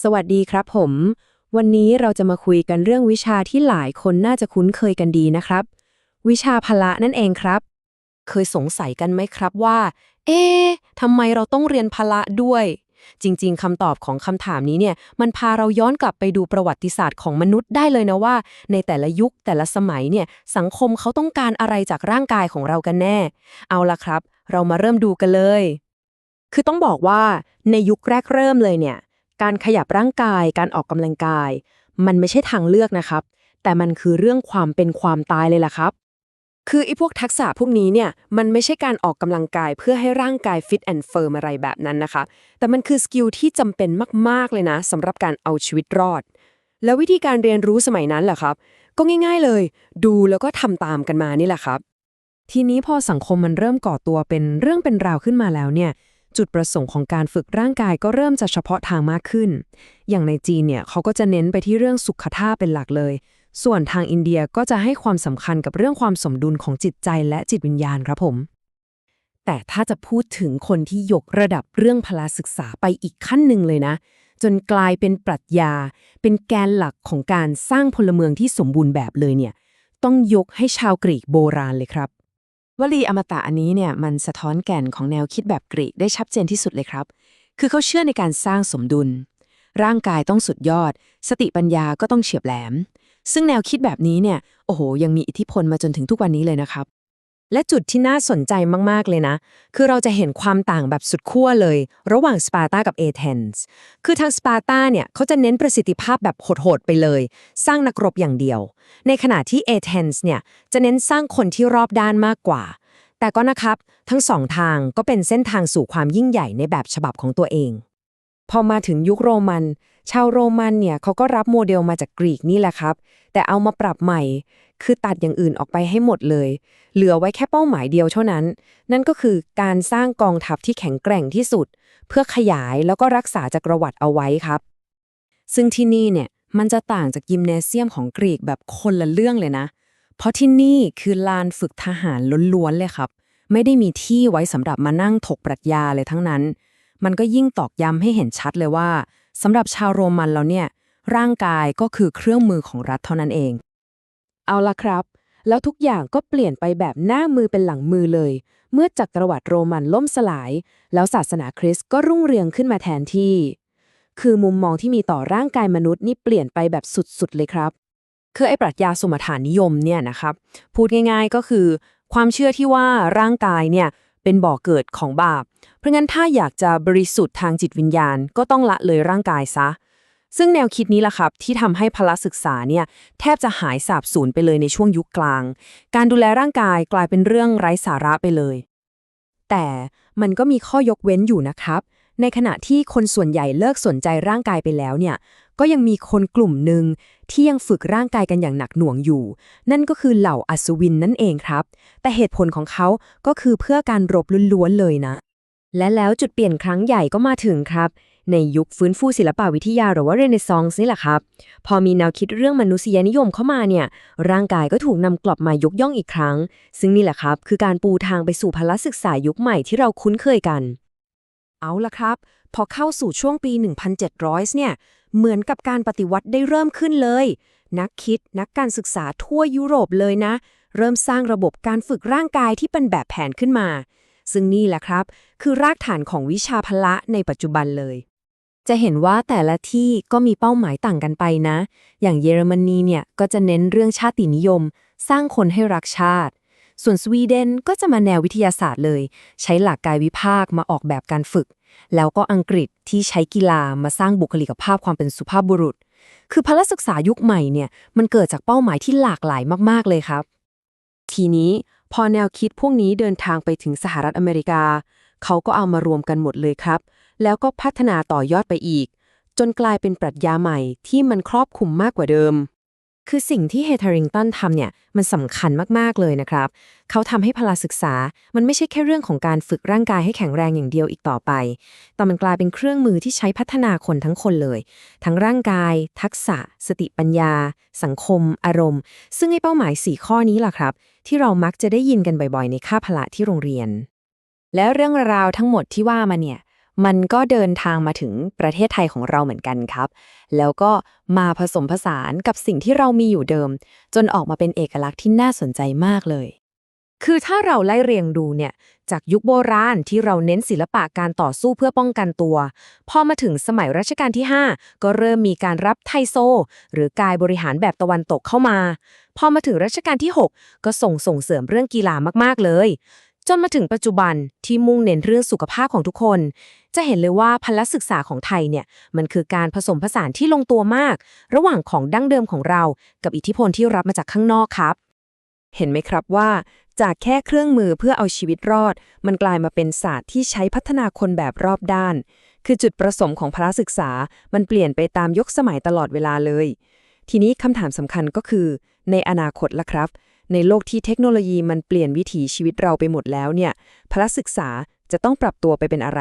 สวัสดีครับผม วันนี้เราจะมาคุยกันเรื่องวิชาที่หลายคนน่าจะคุ้นเคยกันดีนะครับ วิชาพละนั่นเองครับ เคยสงสัยกันไหมครับว่า เอ๊ะทำไมเราต้องเรียนพละด้วย จริง ๆคำตอบของคำถามนี้เนี่ย มันพาเราย้อนกลับไปดูประวัติศาสตร์ของมนุษย์ได้เลยนะว่า ในแต่ละยุคแต่ละสมัยเนี่ย สังคมเขาต้องการอะไรจากร่างกายของเรากันแน่ เอาละครับ เรามาเริ่มดูกันเลย คือต้องบอกว่าในยุคแรกเริ่มเลยเนี่ย การขยับร่างกาย การออกกำลังกาย มันไม่ใช่ทางเลือกนะครับ แต่มันคือเรื่องความเป็นความตายเลยล่ะครับ คือไอ้พวกทักษะพวกนี้เนี่ย มันไม่ใช่การออกกำลังกายเพื่อให้ร่างกายฟิตแอนด์เฟิร์มอะไรแบบนั้นนะคะ แต่มันคือสกิลที่จำเป็นมากๆเลยนะสำหรับการเอาชีวิตรอด แล้ววิธีการเรียนรู้สมัยนั้นแหละครับ ก็ง่าย ๆเลย ดูแล้วก็ทำตามกันมานี่แหละครับ ทีนี้พอสังคมมันเริ่มก่อตัวเป็นเรื่องเป็นราวขึ้นมาแล้วเนี่ย จุดประสงค์ของการฝึกร่างกายก็เริ่มจะเฉพาะทางมากขึ้น อย่างในจีนเนี่ยเขาก็จะเน้นไปที่เรื่องสุขภาพเป็นหลักเลย ส่วนทางอินเดียก็จะให้ความสำคัญกับเรื่องความสมดุลของจิตใจและจิตวิญญาณครับผม แต่ถ้าจะพูดถึงคนที่ยกระดับเรื่องพละศึกษาไปอีกขั้นหนึ่งเลยนะ จนกลายเป็นปรัชญา เป็นแกนหลักของการสร้างพลเมืองที่สมบูรณ์แบบเลยเนี่ย ต้องยกให้ชาวกรีกโบราณเลยครับ วลีอมตะอันนี้เนี่ยมันสะท้อนแก่นของแนวคิดแบบกรีกได้ชัดเจนที่สุดเลยครับ คือเขาเชื่อในการสร้างสมดุล ร่างกายต้องสุดยอด สติปัญญาก็ต้องเฉียบแหลม ซึ่งแนวคิดแบบนี้เนี่ย โอ้โห ยังมีอิทธิพลมาจนถึงทุกวันนี้เลยนะครับ และจุดที่น่าสนใจมาก ๆ เลยนะ คือเราจะเห็นความต่างแบบสุดขั้วเลย ระหว่างสปาร์ตากับเอเธนส์คือทางสปาร์ตาเนี่ยเขาจะเน้นประสิทธิภาพแบบโหด ๆ ไปเลย สร้างนักรบอย่างเดียว ในขณะที่เอเธนส์เนี่ยจะเน้นสร้างคนที่รอบด้านมากกว่า แต่ก็นะครับ ทั้งสองทางก็เป็นเส้นทางสู่ความยิ่งใหญ่ในแบบฉบับของตัวเอง พอมาถึงยุคโรมัน ชาวโรมันเนี่ยเขาก็รับโมเดลมาจากกรีกนี่แหละครับ แต่เอามาปรับใหม่ คือตัดอย่างอื่นออกไปให้หมดเลย เหลือไว้แค่เป้าหมายเดียวเท่านั้น นั่นก็คือการสร้างกองทัพที่แข็งแกร่งที่สุด เพื่อขยายแล้วก็รักษาจักรวรรดิเอาไว้ครับ ซึ่งที่นี่เนี่ยมันจะต่างจากยิมเนเซียมของกรีกแบบคนละเรื่องเลยนะ เพราะที่นี่คือลานฝึกทหารล้วนๆเลยครับ ไม่ได้มีที่ไว้สำหรับมานั่งถกปรัชญาเลยทั้งนั้น มันก็ยิ่งตอกย้ำให้เห็นชัดเลยว่าสำหรับชาวโรมันแล้วเนี่ย ร่างกายก็คือเครื่องมือของรัฐเท่านั้นเอง เอาละครับ แล้วทุกอย่างก็เปลี่ยนไปแบบหน้ามือเป็นหลังมือเลย เมื่อจักรวรรดิโรมันล่มสลาย แล้วศาสนาคริสต์ก็รุ่งเรืองขึ้นมาแทนที่ คือมุมมองที่มีต่อร่างกายมนุษย์นี่เปลี่ยนไปแบบสุดๆเลยครับคือไอ้ปรัชญาสมถานิยมเนี่ยนะครับ พูดง่ายๆก็คือ ความเชื่อที่ว่าร่างกายเนี่ย เป็นบ่อเกิดของบาป เพราะงั้นถ้าอยากจะบริสุทธิ์ทางจิตวิญญาณ ก็ต้องละเลยร่างกายซะ ซึ่งแนวคิดนี้ล่ะครับ ที่ทำให้พละศึกษาเนี่ยแทบจะหายสาบสูญไปเลยในช่วงยุคกลาง การดูแลร่างกายกลายเป็นเรื่องไร้สาระไปเลย แต่มันก็มีข้อยกเว้นอยู่นะครับ ในขณะที่คนส่วนใหญ่เลิกสนใจร่างกายไปแล้วเนี่ย ก็ยังมีคนกลุ่มหนึ่งที่ยังฝึกร่างกายกันอย่างหนักหน่วงอยู่ นั่นก็คือเหล่าอัศวินนั่นเองครับ แต่เหตุผลของเขาก็คือเพื่อการรบล้วนๆเลยนะ และแล้วจุดเปลี่ยนครั้งใหญ่ก็มาถึงครับ ในยุคฟื้นฟูศิลปวิทยาหรือว่าเรเนซองส์นี่แหละครับ พอมีแนวคิดเรื่องมนุษยนิยมเข้ามาเนี่ย ร่างกายก็ถูกนำกลับมายกย่องอีกครั้ง ซึ่งนี่แหละครับ คือการปูทางไปสู่พละศึกษายุคใหม่ที่เราคุ้นเคยกัน เอาละครับ พอเข้าสู่ช่วงปี 1700 เนี่ย เหมือนกับการปฏิวัติได้เริ่มขึ้นเลย นักคิดนักการศึกษาทั่วยุโรปเลยนะ เริ่มสร้างระบบการฝึกร่างกายที่เป็นแบบแผนขึ้นมา ซึ่งนี่แหละครับ คือรากฐานของวิชาพละในปัจจุบันเลย จะเห็นว่าแต่ละที่ก็มีเป้าหมายต่างกันไปนะ อย่างเยอรมนีเนี่ยก็จะเน้นเรื่องชาตินิยม สร้างคนให้รักชาติ ส่วนสวีเดนก็จะมาแนววิทยาศาสตร์เลย ใช้หลักกายวิภาคมาออกแบบการฝึก แล้วก็อังกฤษที่ใช้กีฬามาสร้างบุคลิกภาพความเป็นสุภาพบุรุษ คือพละศึกษายุคใหม่เนี่ยมันเกิดจากเป้าหมายที่หลากหลายมากๆเลยครับ ทีนี้พอแนวคิดพวกนี้เดินทางไปถึงสหรัฐอเมริกา เขาก็เอามารวมกันหมดเลยครับ แล้วก็พัฒนาต่อยอดไปอีก จนกลายเป็นปรัชญาใหม่ที่มันครอบคลุมมากกว่าเดิม คือสิ่งที่เฮเทริงตันทำเนี่ยมันสำคัญมาก ๆ เลยนะครับ เขาทำให้พละศึกษา มันไม่ใช่แค่เรื่องของการฝึกร่างกายให้แข็งแรงอย่างเดียวอีกต่อไป แต่มันกลายเป็นเครื่องมือที่ใช้พัฒนาคนทั้งคนเลย ทั้งร่างกาย ทักษะ สติปัญญา สังคม อารมณ์ ซึ่งไอ้เป้าหมาย 4 ข้อนี้ล่ะครับ ที่เรามักจะได้ยินกันบ่อยๆ ในค่าพละที่โรงเรียน แล้วเรื่องราวทั้งหมดที่ว่ามาเนี่ย มันก็เดินทางมาถึงประเทศไทยของเราเหมือนกันครับ แล้วก็มาผสมผสานกับสิ่งที่เรามีอยู่เดิม จนออกมาเป็นเอกลักษณ์ที่น่าสนใจมากเลย คือถ้าเราไล่เรียงดูเนี่ย จากยุคโบราณที่เราเน้นศิลปะการต่อสู้เพื่อป้องกันตัว พอมาถึงสมัยรัชกาลที่ 5 ก็เริ่มมีการรับไทโซ หรือกายบริหารแบบตะวันตกเข้ามา พอมาถึงรัชกาลที่ 6 ก็ส่งส่งเสริมเรื่องกีฬามากๆเลย จนมาถึงปัจจุบันที่มุ่งเน้นเรื่องสุขภาพของทุกคน จะเห็นเลยว่าพละศึกษาของไทยเนี่ยมันคือการผสมผสานที่ลงตัวมาก ระหว่างของดั้งเดิมของเรา กับอิทธิพลที่รับมาจากข้างนอกครับ เห็นไหมครับว่า จากแค่เครื่องมือเพื่อเอาชีวิตรอด มันกลายมาเป็นศาสตร์ที่ใช้พัฒนาคนแบบรอบด้าน คือจุดประสงค์ของพละศึกษา มันเปลี่ยนไปตามยกสมัยตลอดเวลาเลย ทีนี้คำถามสำคัญก็คือ ในอนาคตล่ะครับ ในโลกที่เทคโนโลยีมันเปลี่ยนวิถีชีวิตเราไปหมดแล้วเนี่ยพละศึกษาจะต้องปรับตัวไปเป็นอะไร